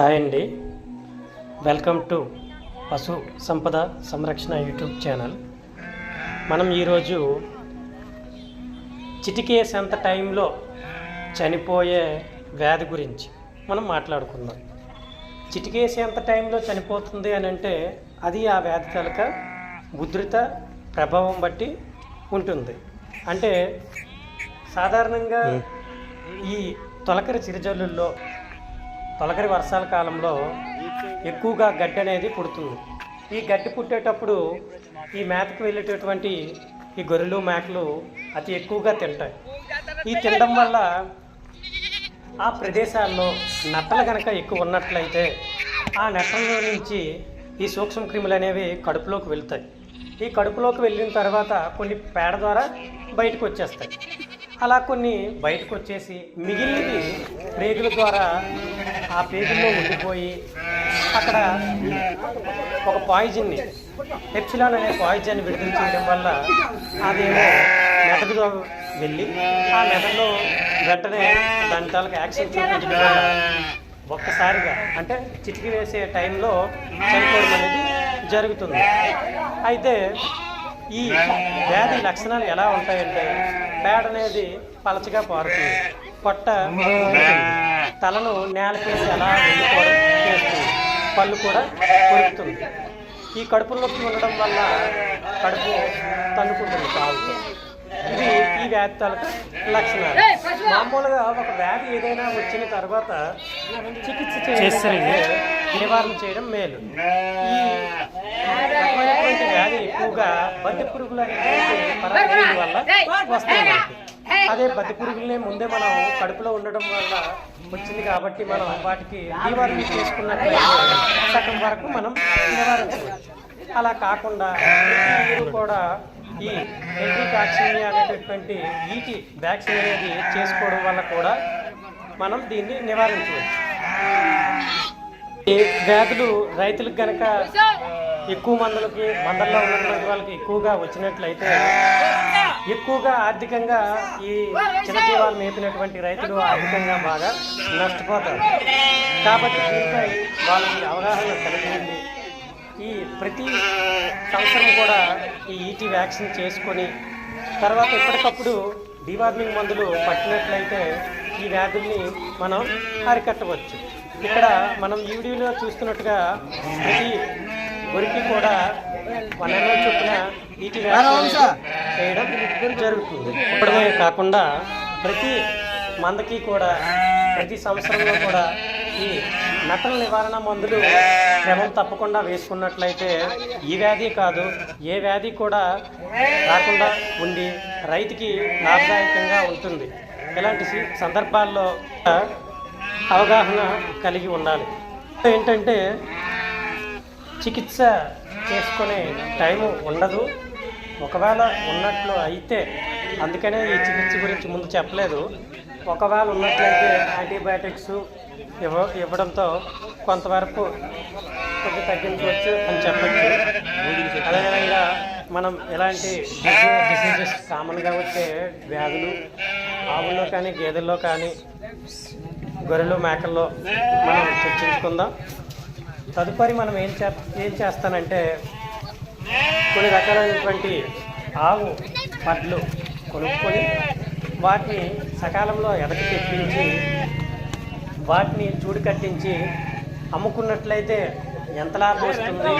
Hi అండి. Welcome to పశు సంపద సంరక్షణ యూట్యూబ్ ఛానల్. మనం ఈరోజు చిటికేసేంత టైంలో చనిపోయే వ్యాధి గురించి మనం మాట్లాడుకుందాం. చిటికేసేంత టైంలో చనిపోతుంది అని అంటే అది ఆ వ్యాధి తాలూకా ఉధృత ప్రభావం బట్టి ఉంటుంది. అంటే సాధారణంగా ఈ తొలకరి చిరుజల్లుల్లో తొలకరి వర్షాల కాలంలో ఎక్కువగా గడ్డి అనేది పుడుతుంది. ఈ గడ్డి పుట్టేటప్పుడు ఈ మేతకు వెళ్ళేటటువంటి ఈ గొర్రెలు మేకలు అతి ఎక్కువగా తింటాయి. ఈ తినడం వల్ల ఆ ప్రదేశాల్లో నట్టలు కనుక ఎక్కువ ఉన్నట్లయితే ఆ నట్టల్లో నుంచి ఈ సూక్ష్మ క్రిములు అనేవి కడుపులోకి వెళ్తాయి. ఈ కడుపులోకి వెళ్ళిన తర్వాత కొన్ని పేడ ద్వారా బయటకు వచ్చేస్తాయి. అలా కొన్ని బయటకు వచ్చేసి మిగిలినవి ప్రేగుల ద్వారా ఆ పేగుల్లో ఉండిపోయి అక్కడ ఒక పాయిజన్ని ఎప్సిలాన్ అనే పాయిజన్ విడుదల చేయడం వల్ల అదేమో మెదడులో వెళ్ళి ఆ మెదడులో వెంటనే దాని తాలకు యాక్షన్ చూపించడం వల్ల ఒక్కసారిగా అంటే చిటికి వేసే టైంలో చనిపోవడం అనేది జరుగుతుంది. అయితే ఈ వ్యాధి లక్షణాలు ఎలా ఉంటాయంటే పేడ అనేది పలచగా పారుతుంది పొట్ట తలను నేలకేసి ఎలా వెళ్ళిపోవడం చేస్తుంది పళ్ళు కూడా కొరుకుతుంది. ఈ కడుపు నొప్పి ఉండడం వల్ల కడుపు తన్నుకుంటుంది కాలుతో ఇది ఈ వ్యాధి తాలూకా లక్షణాలు. మామూలుగా ఒక వ్యాధి ఏదైనా వచ్చిన తర్వాత చికిత్స చేస్తే నివారణ చేయడం మేలు. ఈ రకమైనటువంటి వ్యాధి ఎక్కువగా బతి పురుగులు అనేటువంటి వల్ల వస్తాయి. అదే బతి పురుగుల్ని ముందే మనం కడుపులో ఉండడం వల్ల వచ్చింది కాబట్టి మనం వాటికి నివారణ చేసుకున్నట్లయితే సగం వరకు మనం నివారించవచ్చు అలా కాకుండా మీరు కూడా ఈ ఎంట్రీకాక్సిమియా అనేటటువంటి ఈటి వ్యాక్సిన్ అనేది చేసుకోవడం వల్ల కూడా మనం దీన్ని నివారించవచ్చు ఈ వ్యాధులు రైతులకు గనక ఎక్కువ మందులకి మందల్లో ఉన్నటువంటి వాళ్ళకి ఎక్కువగా వచ్చినట్లయితే ఎక్కువగా ఆర్థికంగా ఈ చిన్న జీవాలు మేపినటువంటి రైతులు ఆర్థికంగా బాగా నష్టపోతారు. కాబట్టి దీనిపై వాళ్ళకి అవగాహన కలిగి ఈ ప్రతి సంవత్సరం కూడా ఈ ఈటీ వ్యాక్సిన్ చేసుకొని తర్వాత ఎప్పటికప్పుడు డివార్మింగ్ మందులు పట్టినట్లయితే ఈ వ్యాధుల్ని మనం అరికట్టవచ్చు. ఇక్కడ మనం ఈ వీడియోలో చూస్తున్నట్టుగా ప్రతి గురికి కూడా ఎంఎల్ చొప్పున వ్యాక్సిన్ చేయడం జరుగుతుంది. ఇప్పటికే కాకుండా ప్రతి మందకి కూడా ప్రతి సంవత్సరంలో కూడా ఈ నటన నివారణ మందులు క్రమం తప్పకుండా వేసుకున్నట్లయితే ఈ వ్యాధి కాదు ఏ వ్యాధి కూడా రాకుండా ఉండి రైతుకి లాభదాయకంగా ఉంటుంది. ఇలాంటి సందర్భాల్లో అవగాహన కలిగి ఉండాలి. ఏంటంటే చికిత్స చేసుకునే టైము ఉండదు. ఒకవేళ ఉన్నట్లు అయితే అందుకనే ఈ చికిత్స గురించి ముందు చెప్పలేదు. ఒకవేళ ఉన్నట్లయితే యాంటీబయాటిక్స్ ఇవ్వ ఇవ్వడంతో కొంతవరకు కొద్ది తగ్గించవచ్చు అని చెప్పచ్చు. అదేవిధంగా మనం ఎలాంటి డిసీజెస్ కామన్గా వచ్చే వ్యాధులు ఆవుల్లో కానీ గేదెల్లో కానీ గొర్రెలు మేకల్లో మనం చర్చించుకుందాం. తదుపరి మనం ఏం చే ఏం చేస్తానంటే కొన్ని రకాలైనటువంటి ఆవు పడ్లు కొనుక్కొని వాటిని సకాలంలో ఎదక తెప్పించి వాటిని చూడు కట్టించి అమ్ముకున్నట్లయితే ఎంత లాభం వస్తుంది?